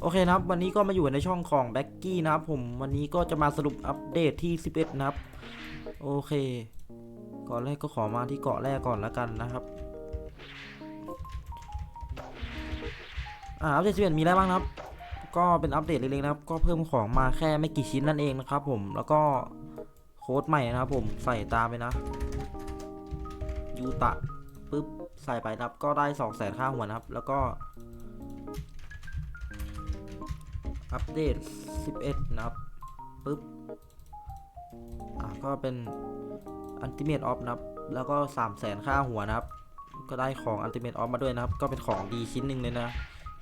โอเคนะครับ วันนี้ก็มาอยู่ในช่องของแบ็กกี้นะครับผมวันนี้ก็จะมาสรุปอัปเดตที่ 11 นะครับ โอเคก่อนแรกก็ขอมาที่เกาะแรกก่อนแล้วกันนะครับอ่าอัปเดต11มีอะไรบ้างนะครับ ก็เป็นอัปเดตเล็กๆนะครับ ก็เพิ่มของมาแค่ไม่กี่ชิ้นนั่นเองนะครับ ผมแล้วก็โค้ดใหม่นะครับ ผมใส่ตามไปนะยูตะปุ๊บใส่ไปนะครับ ก็ได้2 0 0 0 0 0ค่าหัวนะครับ แล้วก็ อัปเดต 11 นะครับปุ๊บอ่าก็เป็นอันติเม e ออฟนะครับ แล้วก็ 3 0 0แสนค่าหัวนะครับ ก็ได้ของอันติเม e ออฟมาด้วยนะครับ ก็เป็นของดีชิ้นหนึ่งเลยนะ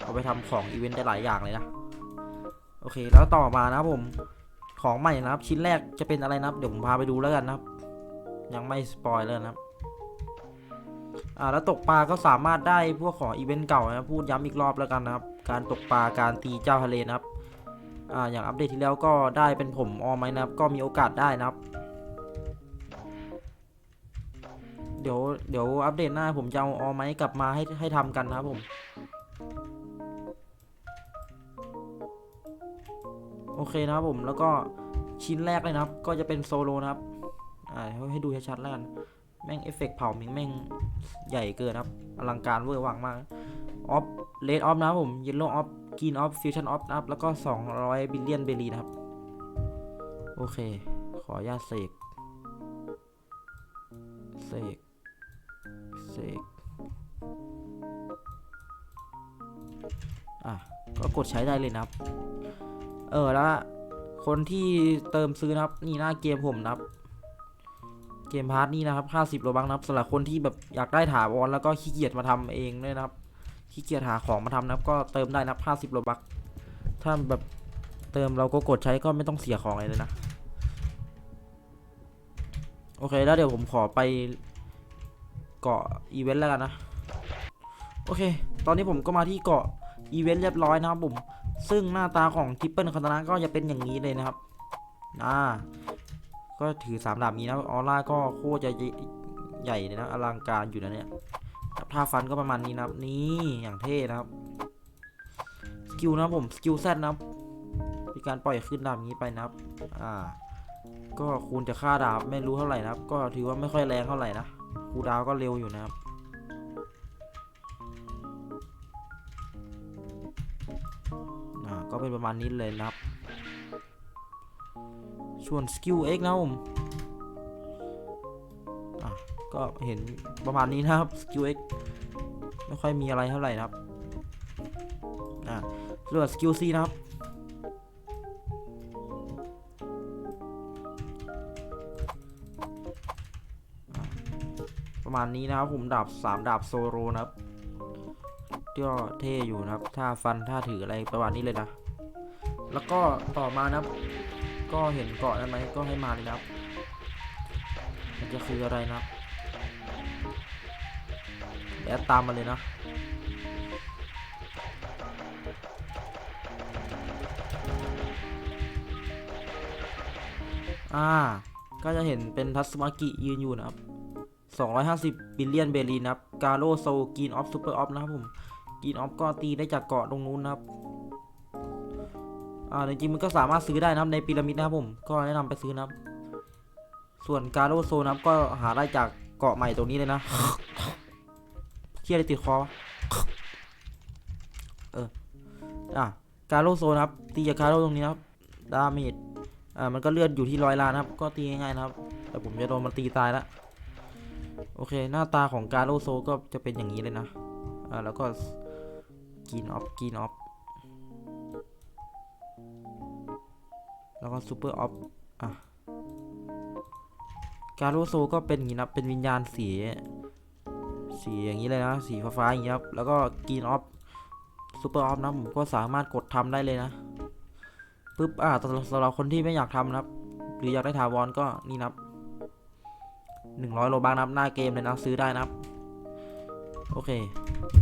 เอาไปทำของอีเวนต์ได้หลายอย่างเลยนะ โอเค แล้วต่อมานะครับผม ของใหม่นะครับ ชิ้นแรกจะเป็นอะไรนะครับ เดี๋ยวผมพาไปดูแล้วกันนะครับ ยังไม่สปอยเลยนะครับอ่าแล้วตกปลาก็สามารถได้พวกของอีเวนต์เก่านะพูดย้ำอีกรอบแล้วกันนะครับ การตกปลาการตีเจ้าทะเลนะครับ อ่าอย่างอัปเดตที่แล้วก็ได้เป็นผมออมไหมนะครับ ก็มีโอกาสได้นะครับ เดี๋ยวเดี๋ยวอัปเดตหน้าผมจะเอาออมไหมกลับมาให้ให้ทำกันนะครับผม โอเคนะครับผมแล้วก็ชิ้นแรกเลยนะครับ ก็จะเป็นโซโลนะครับอ่าให้ดูชัดๆแล้วกันแม่งเอฟเฟกต์เผามิงแม่งใหญ่เกินครับ อลังการเวอร์วังมากออฟเลดออฟนะครับผมเยลโลออฟ กรีนออฟฟิวชั่นออฟนะครับแล้วก็ 200 บิลเลียนเบลีนะครับ โอเค ขออนุญาตเสก เสก เสก อะ ก็กดใช้ได้เลยนะครับ เออแล้วคนที่เติมซื้อนะครับ นี่หน้าเกมผมนะครับเกมพาร์ทนี่นะครับ 50โลบังนะครับสำหรับคนที่แบบอยากได้ถาวรแล้วก็ขี้เกียจมาทำเองด้วยนะครับ ขี้เกียจหาของมาทำนะครับ ก็เติมได้นะครับ50โลบักถ้าแบบเติมเราก็กดใช้ก็ไม่ต้องเสียของอะไรเลยนะ โอเคแล้วเดี๋ยวผมขอไปเกาะอีเวนต์แล้วกันนะ โอเค ตอนนี้ผมก็มาที่เกาะอีเวนต์เรียบร้อยนะครับผมซึ่งหน้าตาของทิปเปิลคาตานะก็จะเป็นอย่างนี้เลยนะครับ อ่า ก็ถือสามดาบนี้นะออร่าก็โคตรจะใหญ่เลยนะอลังการอยู่นะเนี่ย ท่าฟันก็ประมาณนี้นะครับ นี่อย่างเท่นะครับ สกิลนะผมสกิลแซดนะครับมีการปล่อยขึ้นดาบนี้ไปนะครับ อ่า ก็คูณจะค่าดาบไม่รู้เท่าไหร่นะครับ ก็ถือว่าไม่ค่อยแรงเท่าไหร่นะคูดาวก็เร็วอยู่นะครับก็เป็นประมาณนี้เลยนะครับ ส่วนสกิล X นะครับผม ก็เห็นประมาณนี้นะครับสกิล X ไม่ค่อยมีอะไรเท่าไหร่นะครับอะส่วนสกิล C นะครับประมาณนี้นะครับผมดาบ3ดาบโซโรนะครับก็เท่อยู่นะครับถ้าฟันถ้าถืออะไรประมาณนี้เลยนะ แล้วก็ต่อมานะครับ ก็เห็นเกาะนั้นไหมก็ให้มาเลยนะครับ มันจะคืออะไรนะครับ แอดตามมาเลยนะอ่า ก็จะเห็นเป็นทัสมากิยืนอยู่นะครับ 250 บิลเลียนเบลีนะครับกาโ o โซกีนออฟซูเปอร์ออฟนะครับผมกีนออฟก็ตีได้จากเกาะตรงนู้นนะครับอ่าจริงๆมันก็สามารถซื้อได้นะครับในพีระมิดนะครับผม ก็แนะนำไปซื้อนะครับ ส่วนการโ o โซนะครับก็หาได้จากเกาะใหม่ตรงนี้เลยนะ เชี่ยอะไรติดคอวะเอออะการโ o โซนะครับตีจากการโ o ตรงนี้ครับดาเมจอ่ามันก็เลือดอยู่ที่ร้อยล้านครับ ก็ตีง่ายๆนะครับ แต่ผมจะโดนมันตีตายล้วโอเค หน้าตาของการโ o โซก็จะเป็นอย่างนี้เลยนะอ่าแล้วก็กินออฟกินออฟแล้วก็ซูเปอร์ออฟอะการโรโซก็เป็นอย่างนี้นะเป็นวิญญาณสี สีอย่างนี้เลยนะสีฟ้าๆอย่างนี้ครับแล้วก็กรีนออฟซูเปอร์ออฟนะผมก็สามารถกดทำได้เลยนะปึ๊บอ่าสำหรับคนที่ไม่อยากทำนะครับ หรืออยากได้ถาวรก็นี่นะครับหนึ่งร้อยโลบาทนะครับหน้าเกมเลยนะซื้อได้นะครับโอเค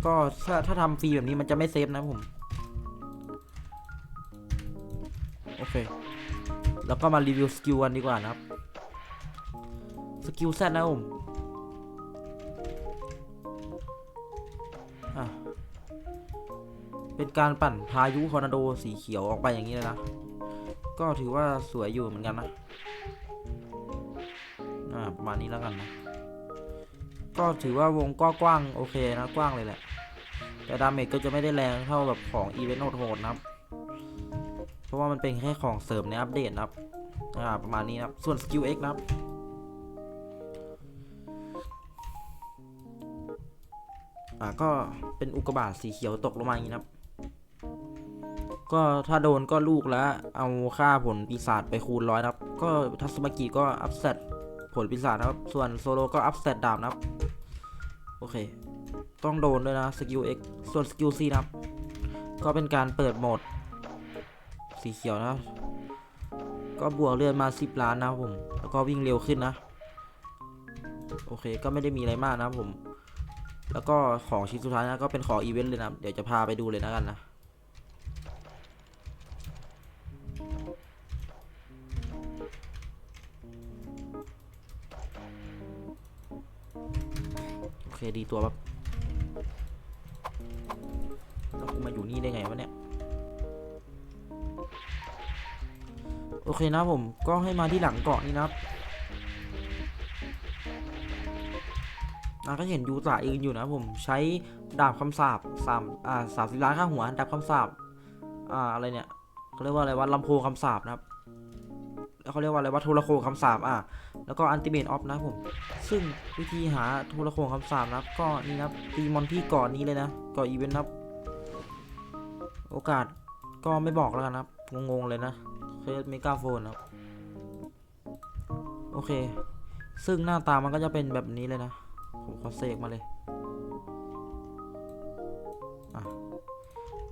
ก็ถ้าถ้าทำฟรีแบบนี้มันจะไม่เซฟนะผม โอเค แล้วก็มารีวิวสกิลกันดีกว่านะครับ สกิลแซดนะผม อะ เป็นการปั่นพายุทอร์นาโดสีเขียวออกไปอย่างนี้เลยนะ ก็ถือว่าสวยอยู่เหมือนกันนะ อ่าประมาณนี้แล้วกันนะ ก็ถือว่าวงก็กว้างโอเคนะกว้างเลยแหละ แต่ดาเมจก็จะไม่ได้แรงเท่าแบบของอีเวนต์โหดๆนะครับเพราะว่ามันเป็นแค่ของเสริมในอัปเดตนะครับ อ่า ประมาณนี้นะครับ ส่วนสกิล X นะครับ อ่าก็เป็นอุกกาบาตสีเขียวตกลงมาอย่างนี้นะครับ ก็ถ้าโดนก็ลูกแล้วเอาค่าผลปีศาจไปคูณร้อยครับ ก็ทัศมากิก็อัพเซตผลปีศาจนะครับ ส่วนโซโลก็อัพเซตดาบนะครับ โอเค ต้องโดนด้วยนะสกิล X ส่วนสกิล C นะครับ ก็เป็นการเปิดโหมด สีเขียวนะ ก็บวกเลือดมา 10 ล้านนะครับผม แล้วก็วิ่งเร็วขึ้นนะ โอเค ก็ไม่ได้มีอะไรมากนะครับผม แล้วก็ของชิ้นสุดท้ายนะก็เป็นของอีเวนต์เลยนะเดี๋ยวจะพาไปดูเลยนะกันนะโอเคดีตัวแบบแล้วกูมาอยู่นี่ได้ไงวะเนี่ยโอเคนะผมก็ให้มาที่หลังเกาะนี่นะครับ อะก็เห็นยูตะยืนอยู่นะผมใช้ดาบคำสาบสามอ่าสามสิบล้านค่าหัวดาบคำสาบอ่าอะไรเนี่ยเขาเรียกว่าอะไรวะลำโพงคำสาบนะครับแล้วเขาเรียกว่าอะไรวะโทรโขงคำสาบอะแล้วก็อันติเมตออฟนะผม ซึ่งวิธีหาโทรโขงคำสาบนะครับ ก็นี่นะตีมอนที่เก่อนนี้เลยนะเก่อนอีเวนต์นะโอกาสก็ไม่บอกแล้วกันนะงงๆเลยนะเคสเมกาโฟนนะครับโอเค ซึ่งหน้าตามันก็จะเป็นแบบนี้เลยนะ ผมขอเสกมาเลย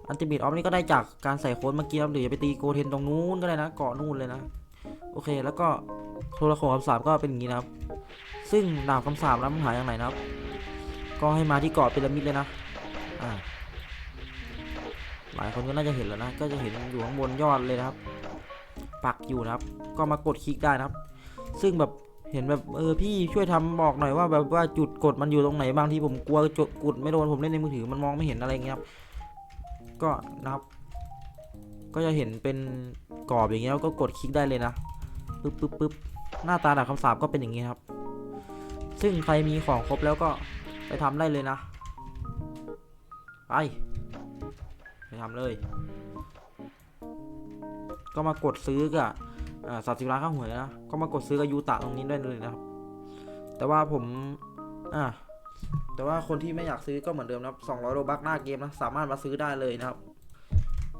อันติบิดออฟนี่ก็ได้จากการใส่โค้ดเมื่อกี้ครับหรือจะไปตีโกเทนตรงนู้นก็ได้นะเกาะนู่นเลยนะ โอเคแล้วก็โทรโขงคำสาบก็เป็นอย่างนี้นะครับ ซึ่งดาบคำสาบนะมันหายอย่างไหนนะครับ ก็ให้มาที่เกาะพีระมิดเลยนะอ่าหลายคนก็น่าจะเห็นแล้วนะ ก็จะเห็นอยู่ข้างบนยอดเลยนะครับ ปักอยู่นะครับ ก็มากดคลิกได้นะครับ ซึ่งแบบ เห็นแบบเออพี่ช่วยทำบอกหน่อยว่าแบบว่าจุดกดมันอยู่ตรงไหนบางทีผมกลัวจุดกดไม่โดนผมเล่นในมือถือมันมองไม่เห็นอะไรเงี้ยครับก็นะครับ ก็จะเห็นเป็นกรอบอย่างเงี้ยแล้วก็กดคลิกได้เลยนะปึ๊บปึ๊บปึ๊บหน้าตาดาบคำสาบก็เป็นอย่างงี้ครับ ซึ่งใครมีของครบแล้วก็ไปทำได้เลยนะไปไปทำเลย ก็มากดซื้อกับ สามสิบล้านข้าหวยนะ ก็มากดซื้อกับยูตะตรงนี้ได้เลยนะครับ แต่ว่าผม อ่า แต่ว่าคนที่ไม่อยากซื้อก็เหมือนเดิมนะครับสองร้อยโลบักหน้าเกมนะ สามารถมาซื้อได้เลยนะครับ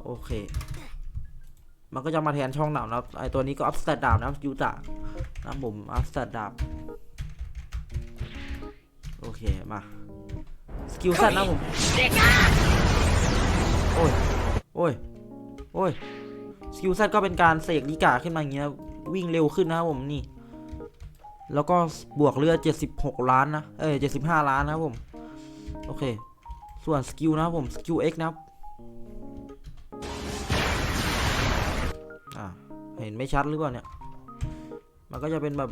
โอเค มันก็จะมาแทนช่องดาบนะครับ ไอตัวนี้ก็อัพสเตตดาบนะครับยูตะนะผมอัพสเตตดาบ โอเค มา สกิลสั้นนะผม โอ้ย โอ้ย โอ้ย สกิลเซตก็เป็นการเสกลิกาขึ้นมาอย่างเงี้ยวิ่งเร็วขึ้นนะครับผมนี่ แล้วก็บวกเลือด76 ล้านนะเอ้ย75 ล้านนะครับผม โอเค ส่วนสกิลนะครับผมสกิล X นะครับอ่าเห็นไม่ชัดหรือเปล่าเนี่ย มันก็จะเป็นแบบ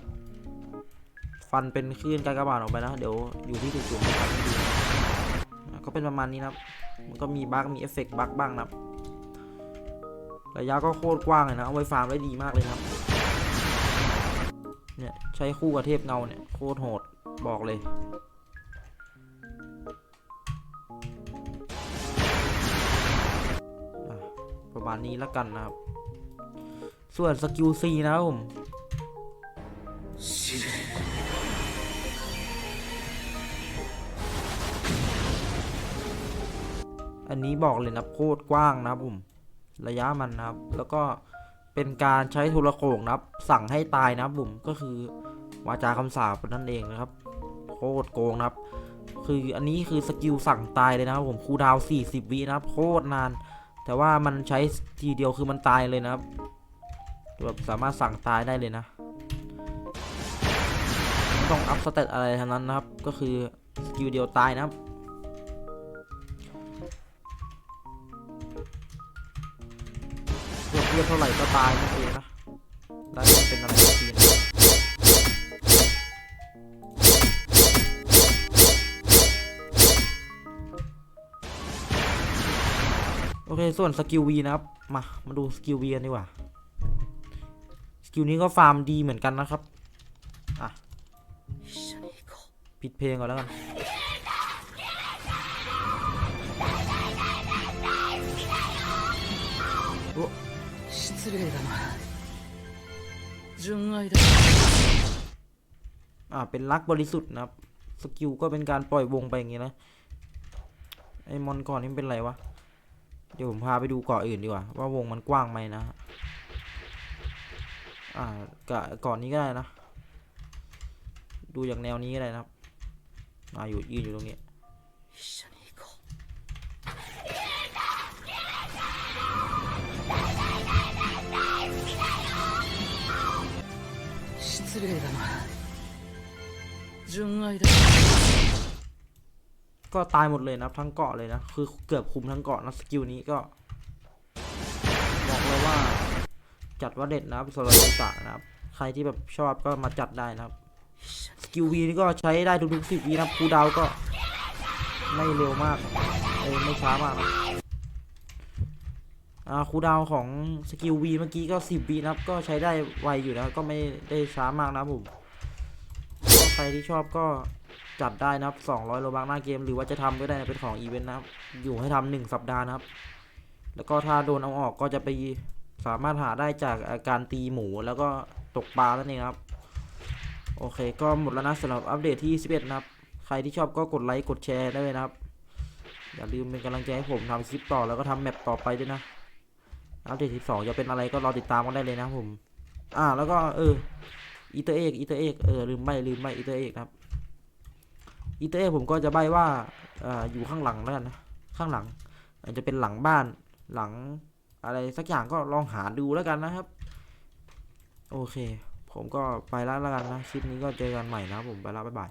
ฟันเป็นคลื่นกากบาทออกไปนะ เดี๋ยวอยู่ที่ถูกจุดนะครับอ่าก็เป็นประมาณนี้นะครับ มันก็มีบั๊กมีเอฟเฟกต์บั๊กบ้างนะครับ ระยะก็โคตรกว้างเลยนะเอาไว้ฟาร์มได้ดีมากเลยครับ เนี่ยใช้คู่กับเทพเงาเนี่ยโคตรโหดบอกเลยประมาณนี้แล้วกันนะครับ ส่วนสกิลซีนะครับผมอันนี้บอกเลยนะโคตรกว้างนะครับผม ระยะมันนะครับ แล้วก็เป็นการใช้โทรโขงนะครับ สั่งให้ตายนะครับผมก็คือวาจาคำสาปนั่นเองนะครับโคตรโกงนะครับ คืออันนี้คือสกิลสั่งตายเลยนะครับผมคูดาว 40 วินะครับ โคตรนาน แต่ว่ามันใช้ทีเดียวคือมันตายเลยนะครับแบบสามารถสั่งตายได้เลยนะไม่ต้องอัพสเตตอะไรทั้งนั้นนะครับ ก็คือสกิลเดียวตายนะครับ เยอะเท่าไหร่ก็ตายนั่นเองนะแล้วเป็นอะไรทีนะโอเค ส่วนสกิลวีนะครับ มา มาดูสกิลวีกันดีกว่า สกิลนี้ก็ฟาร์มดีเหมือนกันนะครับ อะปิดเพลงก่อนแล้วกันโอ้ 失礼だな純愛だ อ่า เป็นรักบริสุทธิ์นะครับ สกิลก็เป็นการปล่อยวงไปอย่างงี้นะ ไอ้มอนก่อนนี่มันเป็นไรวะ เดี๋ยวผมพาไปดูเกาะอื่นดีกว่า ว่าวงมันกว้างไหมนะ อ่ากะเกาะนี้ก็ได้นะ ดูอย่างแนวนี้ก็ได้นะครับ มาอยู่ยืนอยู่ตรงนี้ 失礼だな純愛だ ก็ตายหมดเลยนะครับทั้งเกาะเลยนะ คือเกือบคุมทั้งเกาะนะสกิลนี้ก็ บอกเลยว่า จัดว่าเด็ดนะครับโซลาริตะนะครับ ใครที่แบบชอบก็มาจัดได้นะครับ 一緒 สกิลวีนี่ก็ใช้ได้ทุกๆสิบวีนะครับคูลดาวน์ก็ไม่เร็วมากเอ้ยไม่ช้ามากนะ อ่าคูดาวของสกิลวีเมื่อกี้ก็สิบวีนะครับ ก็ใช้ได้ไวอยู่นะก็ไม่ได้ช้ามากนะผมใครที่ชอบก็จัดได้นะครับ 200โลบักหน้าเกม หรือว่าจะทำก็ได้นะเป็นของอีเวนต์นะครับ อยู่ให้ทำหนึ่งสัปดาห์นะครับ แล้วก็ถ้าโดนเอาออกก็จะไปสามารถหาได้จากอาการตีหมูแล้วก็ตกปลาแล้วนี่ครับ โอเค ก็หมดแล้วนะสำหรับอัปเดตที่ 11 นะครับ ใครที่ชอบก็กดไลค์กดแชร์ได้เลยนะครับ อย่าลืมเป็นกำลังใจให้ผมทำคลิปต่อแล้วก็ทำแมปต่อไปด้วยนะ อัปเดต 12 จะเป็นอะไรก็รอติดตามกันได้เลยนะผม อ่า แล้วก็เอออีเตอร์เอกอีเตอร์เอกเออลืมใบลืมใบอีเตอร์เอกครับอีเตอร์เอกผมก็จะใบว่าอ่าอยู่ข้างหลังแล้วกันนะข้างหลังอาจจะเป็นหลังบ้านหลังอะไรสักอย่างก็ลองหาดูแล้วกันนะครับ โอเค ผมก็ไปแล้วแล้วกันนะ คลิปนี้ก็เจอกันใหม่นะผมไปแล้วบ๊ายบาย